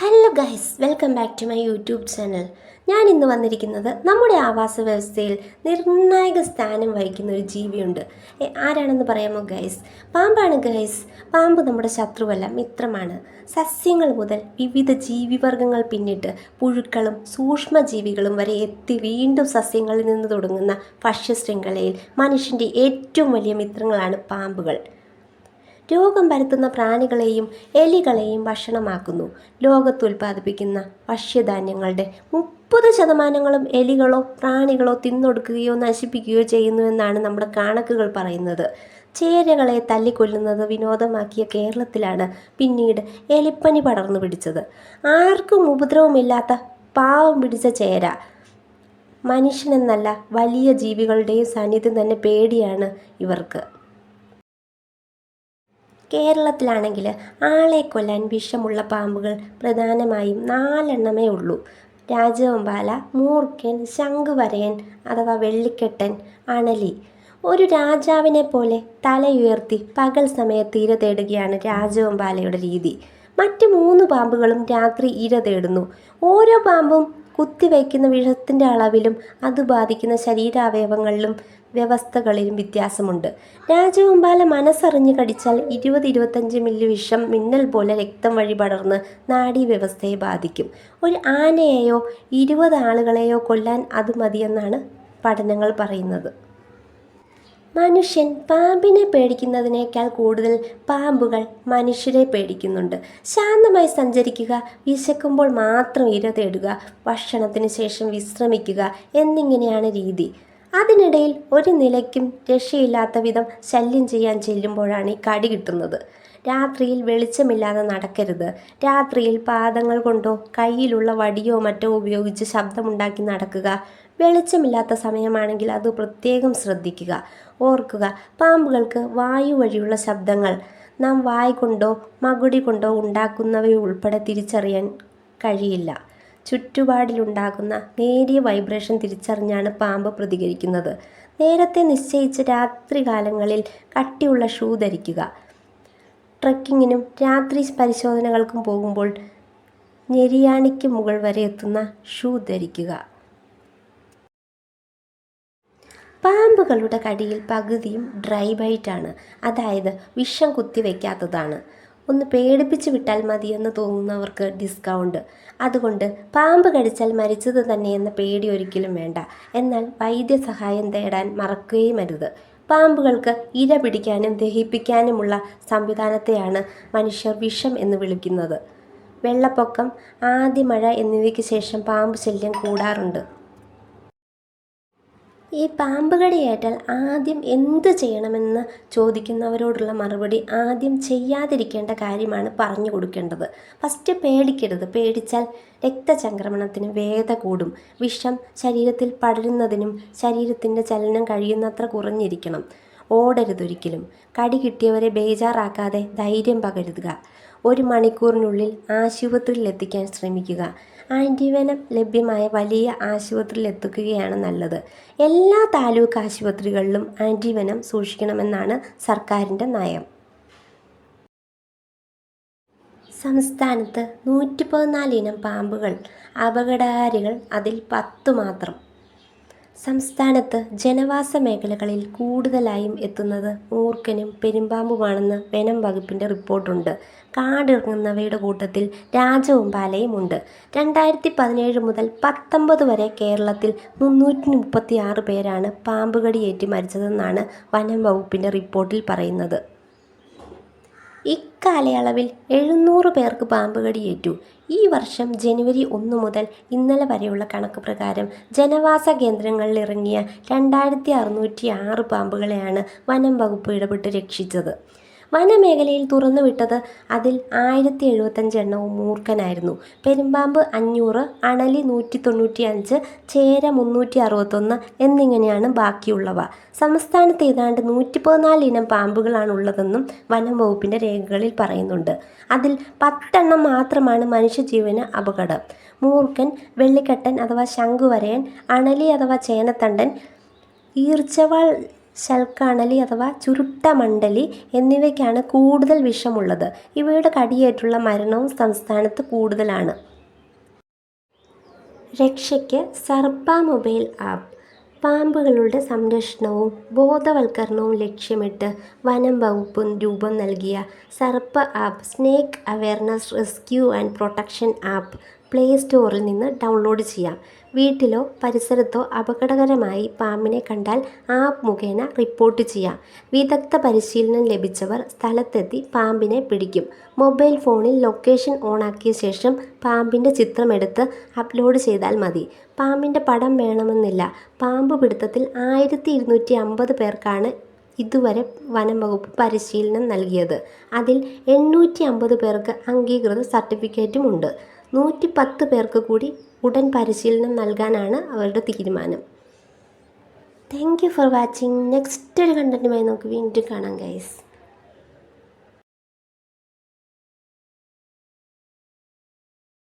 Hello guys welcome back to my YouTube channel ഞാൻ ഇന്ന് വന്നിരിക്കുന്നത് നമ്മുടെ ആവാസ വ്യവസ്ഥയിൽ നിർണായക സ്ഥാനം വഹിക്കുന്ന ഒരു ജീവിയുണ്ട്. ആരാണെന്ന് പറയാമോ ഗൈസ് പാമ്പാണ് ഗൈസ് പാമ്പ് നമ്മുടെ ശത്രുവല്ല മിത്രമാണ്. സസ്യങ്ങൾ മുതൽ വിവിധ ജീവിവർഗങ്ങൾ പിന്നിട്ട് പുഴുക്കളും സൂക്ഷ്മജീവികളും വരെ എത്തി വീണ്ടും സസ്യങ്ങളിൽ നിന്ന് തുടങ്ങുന്ന ഭക്ഷ്യശൃംഖലയിൽ മനുഷ്യന്റെ ഏറ്റവും വലിയ മിത്രങ്ങളാണ് പാമ്പുകൾ. രോഗം പരത്തുന്ന പ്രാണികളെയും എലികളെയും ഭക്ഷണമാക്കുന്നു. ലോകത്ത് ഉൽപ്പാദിപ്പിക്കുന്ന ഭക്ഷ്യധാന്യങ്ങളുടെ മുപ്പത് ശതമാനങ്ങളും എലികളോ പ്രാണികളോ തിന്നൊടുക്കുകയോ നശിപ്പിക്കുകയോ ചെയ്യുന്നു എന്നാണ് നമ്മുടെ കണക്കുകൾ പറയുന്നത്. ചേരകളെ തല്ലിക്കൊല്ലുന്നത് വിനോദമാക്കിയ കേരളത്തിലാണ് പിന്നീട് എലിപ്പനി പടർന്നു പിടിച്ചത്. ആർക്കും ഉപദ്രവമില്ലാത്ത പാവം പിടിച്ച ചേര. മനുഷ്യനെന്നല്ല വലിയ ജീവികളുടെയും സാന്നിധ്യം തന്നെ പേടിയാണ് ഇവർക്ക്. കേരളത്തിലാണെങ്കിൽ ആളെ കൊല്ലാൻ വിഷമുള്ള പാമ്പുകൾ പ്രധാനമായും നാലെണ്ണമേ ഉള്ളൂ. രാജവമ്പാല മൂർക്കൻ ശംഖുവരയൻ അഥവാ വെള്ളിക്കെട്ടൻ അണലി. ഒരു രാജാവിനെ പോലെ തലയുയർത്തി പകൽ സമയത്ത് ഇര തേടുകയാണ് രാജവമ്പാലയുടെ രീതി. മറ്റ് മൂന്ന് പാമ്പുകളും രാത്രി ഇര തേടുന്നു. ഓരോ പാമ്പും കുത്തിവയ്ക്കുന്ന വിഷത്തിന്റെ അളവിലും അത് ബാധിക്കുന്ന ശരീരാവയവങ്ങളിലും വ്യവസ്ഥകളിലും വ്യത്യാസമുണ്ട്. രാജകുമ്പാല മനസ്സറിഞ്ഞ് കടിച്ചാൽ ഇരുപത് ഇരുപത്തഞ്ച് മില്ലി വിഷം മിന്നൽ പോലെ രക്തം വഴി പടർന്ന് നാഡീവ്യവസ്ഥയെ ബാധിക്കും. ഒരു ആനയെയോ ഇരുപത് ആളുകളെയോ കൊല്ലാൻ അത് മതിയെന്നാണ് പഠനങ്ങൾ പറയുന്നത്. മനുഷ്യൻ പാമ്പിനെ പേടിക്കുന്നതിനേക്കാൾ കൂടുതൽ പാമ്പുകൾ മനുഷ്യരെ പേടിക്കുന്നുണ്ട്. ശാന്തമായി സഞ്ചരിക്കുക വിശക്കുമ്പോൾ മാത്രം ഇര തേടുക ഭക്ഷണത്തിന് ശേഷം വിശ്രമിക്കുക എന്നിങ്ങനെയാണ് രീതി. അതിനിടയിൽ ഒരു നിലയ്ക്കും രക്ഷയില്ലാത്ത വിധം ശല്യം ചെയ്യാൻ ചെല്ലുമ്പോഴാണ് ഈ കടി കിട്ടുന്നത്. രാത്രിയിൽ വെളിച്ചമില്ലാതെ നടക്കരുത്. രാത്രിയിൽ പാദങ്ങൾ കൊണ്ടോ കയ്യിലുള്ള വടിയോ മറ്റോ ഉപയോഗിച്ച് ശബ്ദമുണ്ടാക്കി നടക്കുക. വെളിച്ചമില്ലാത്ത സമയമാണെങ്കിൽ അത് പ്രത്യേകം ശ്രദ്ധിക്കുക. ഓർക്കുക പാമ്പുകൾക്ക് വായു വഴിയുള്ള ശബ്ദങ്ങൾ നാം വായ് കൊണ്ടോ മകുടി കൊണ്ടോ ഉണ്ടാക്കുന്നവയുൾപ്പെടെ തിരിച്ചറിയാൻ കഴിയില്ല. ചുറ്റുപാടിലുണ്ടാകുന്ന നേരിയ വൈബ്രേഷൻ തിരിച്ചറിഞ്ഞാണ് പാമ്പ് പ്രതികരിക്കുന്നത്. നേരത്തെ നിശ്ചയിച്ച രാത്രികാലങ്ങളിൽ കട്ടിയുള്ള ഷൂ ധരിക്കുക. ട്രക്കിങ്ങിനും രാത്രി പരിശോധനകൾക്കും പോകുമ്പോൾ ഞെരിയാണിക്ക് മുകൾ വരെ എത്തുന്ന ഷൂ ധരിക്കുക. പാമ്പുകളുടെ കടിയിൽ പകുതിയും ഡ്രൈ ബൈറ്റാണ് അതായത് വിഷം കുത്തിവെക്കാത്തതാണ് ഒന്ന് പേടിപ്പിച്ച് വിട്ടാൽ മതിയെന്ന് തോന്നുന്നവർക്ക് ഡിസ്കൗണ്ട് അതുകൊണ്ട് പാമ്പ് കടിച്ചാൽ മരിച്ചത് തന്നെയെന്ന പേടി ഒരിക്കലും വേണ്ട. എന്നാൽ വൈദ്യസഹായം തേടാൻ മറക്കുകയും അരുത്. പാമ്പുകൾക്ക് ഇര പിടിക്കാനും ദഹിപ്പിക്കാനുമുള്ള സംവിധാനത്തെയാണ് മനുഷ്യർ വിഷം എന്ന് വിളിക്കുന്നത്. വെള്ളപ്പൊക്കം ആദ്യ മഴ എന്നിവയ്ക്ക് ശേഷം പാമ്പ് ശല്യം കൂടാറുണ്ട്. ഈ പാമ്പ് കടിയേറ്റാൽ ആദ്യം എന്ത് ചെയ്യണമെന്ന് ചോദിക്കുന്നവരോടുള്ള മറുപടി ആദ്യം ചെയ്യാതിരിക്കേണ്ട കാര്യമാണ് പറഞ്ഞു കൊടുക്കേണ്ടത്. ഫസ്റ്റ് പേടിക്കരുത്. പേടിച്ചാൽ രക്തചംക്രമണത്തിന് വേദ കൂടും. വിഷം ശരീരത്തിൽ പടരുന്നതിനും ശരീരത്തിന്റെ ചലനം കഴിയുന്നത്ര കുറഞ്ഞിരിക്കണം. ഓടരുതൊരിക്കലും. കടി കിട്ടിയവരെ ബേജാറാക്കാതെ ധൈര്യം പകരുക. ഒരു മണിക്കൂറിനുള്ളിൽ ആശുപത്രിയിൽ എത്തിക്കാൻ ശ്രമിക്കുക. ആന്റിവെനം ലഭ്യമായ വലിയ ആശുപത്രിയിൽ എത്തിക്കുകയാണ് നല്ലത്. എല്ലാ താലൂക്ക് ആശുപത്രികളിലും ആന്റിവനം സൂക്ഷിക്കണമെന്നാണ് സർക്കാരിന്റെ നയം. സംസ്ഥാനത്ത് നൂറ്റി പതിനാലിനം പാമ്പുകൾ അപകടകാരികൾ അതിൽ പത്ത് മാത്രം. സംസ്ഥാനത്ത് ജനവാസ മേഖലകളിൽ കൂടുതലായും എത്തുന്നത് മൂർഖനും പെരുമ്പാമ്പുമാണെന്ന് വനം വകുപ്പിന്റെ റിപ്പോർട്ടുണ്ട്. കാടിറങ്ങുന്നവയുടെ കൂട്ടത്തിൽ രാജവമ്പാലയും ഉണ്ട് രണ്ടായിരത്തി പതിനേഴ് മുതൽ പത്തൊമ്പത് വരെ കേരളത്തിൽ മുന്നൂറ്റി മുപ്പത്തി ആറ് പേരാണ് പാമ്പുകടിയേറ്റ് മരിച്ചതെന്നാണ് വനം വകുപ്പിന്റെ റിപ്പോർട്ടിൽ പറയുന്നത്. ഇക്കാലയളവിൽ എഴുന്നൂറ് പേർക്ക് പാമ്പ് കടിയേറ്റു ഈ വർഷം ജനുവരി ഒന്ന് മുതൽ ഇന്നലെ വരെയുള്ള കണക്ക് പ്രകാരം ജനവാസ കേന്ദ്രങ്ങളിൽ ഇറങ്ങിയ രണ്ടായിരത്തി അറുന്നൂറ്റി ആറ് പാമ്പുകളെയാണ് വനം വകുപ്പ് ഇടപെട്ട് രക്ഷിച്ചത്. വനമേഖലയിൽ തുറന്നുവിട്ടത് അതിൽ ആയിരത്തി എഴുപത്തഞ്ച് എണ്ണവും മൂർഖനായിരുന്നു. പെരുമ്പാമ്പ് അഞ്ഞൂറ് അണലി നൂറ്റി തൊണ്ണൂറ്റി അഞ്ച് ചേര മുന്നൂറ്റി അറുപത്തൊന്ന് എന്നിങ്ങനെയാണ് ബാക്കിയുള്ളവ. സംസ്ഥാനത്ത് ഏതാണ്ട് നൂറ്റി പതിനാല് ഇനം പാമ്പുകളാണ് ഉള്ളതെന്നും വനം വകുപ്പിന്റെ രേഖകളിൽ പറയുന്നുണ്ട്. അതിൽ പത്തെണ്ണം മാത്രമാണ് മനുഷ്യജീവന് അപകടം. മൂർഖൻ വെള്ളിക്കട്ടൻ അഥവാ ശംഖുവരയൻ അണലി അഥവാ ചേനത്തണ്ടൻ ഈർച്ചവാൾ ശൽക്കാണലി അഥവാ ചുരുട്ട മണ്ഡലി എന്നിവയ്ക്കാണ് കൂടുതൽ വിഷമുള്ളത്. ഇവയുടെ കടിയേറ്റുള്ള മരണവും സംസ്ഥാനത്ത് കൂടുതലാണ്. രക്ഷയ്ക്ക് സർപ്പ മൊബൈൽ ആപ്പ് പാമ്പുകളുടെ സംരക്ഷണവും ബോധവൽക്കരണവും ലക്ഷ്യമിട്ട് വനം വകുപ്പ് രൂപം നൽകിയ Sarpa app snake awareness rescue and protection app play സ്റ്റോറിൽ നിന്ന് ഡൗൺലോഡ് ചെയ്യാം. വീട്ടിലോ പരിസരത്തോ അപകടകരമായി പാമ്പിനെ കണ്ടാൽ ആപ്പ് മുഖേന റിപ്പോർട്ട് ചെയ്യാം. വിദഗ്ധ പരിശീലനം ലഭിച്ചവർ സ്ഥലത്തെത്തി പാമ്പിനെ പിടിക്കും. മൊബൈൽ ഫോണിൽ ലൊക്കേഷൻ ഓണാക്കിയ ശേഷം പാമ്പിന്റെ ചിത്രമെടുത്ത് അപ്ലോഡ് ചെയ്താൽ മതി. പാമ്പിന്റെ പടം വേണമെന്നില്ല. പാമ്പ് പിടുത്തത്തിൽ ആയിരത്തി ഇരുന്നൂറ്റി അമ്പത് പേർക്കാണ് ഇതുവരെ വനം വകുപ്പ് പരിശീലനം നൽകിയത്. അതിൽ എണ്ണൂറ്റി അമ്പത് പേർക്ക് അംഗീകൃത സർട്ടിഫിക്കറ്റും ഉണ്ട്. നൂറ്റി പത്ത് പേർക്ക് കൂടി ഉടൻ പരിശീലനം നൽകാനാണ് അവരുടെ തീരുമാനം. Thank you for watching next ഒരു കണ്ടന്റുമായി നമുക്ക് വീണ്ടും കാണാം ഗൈസ്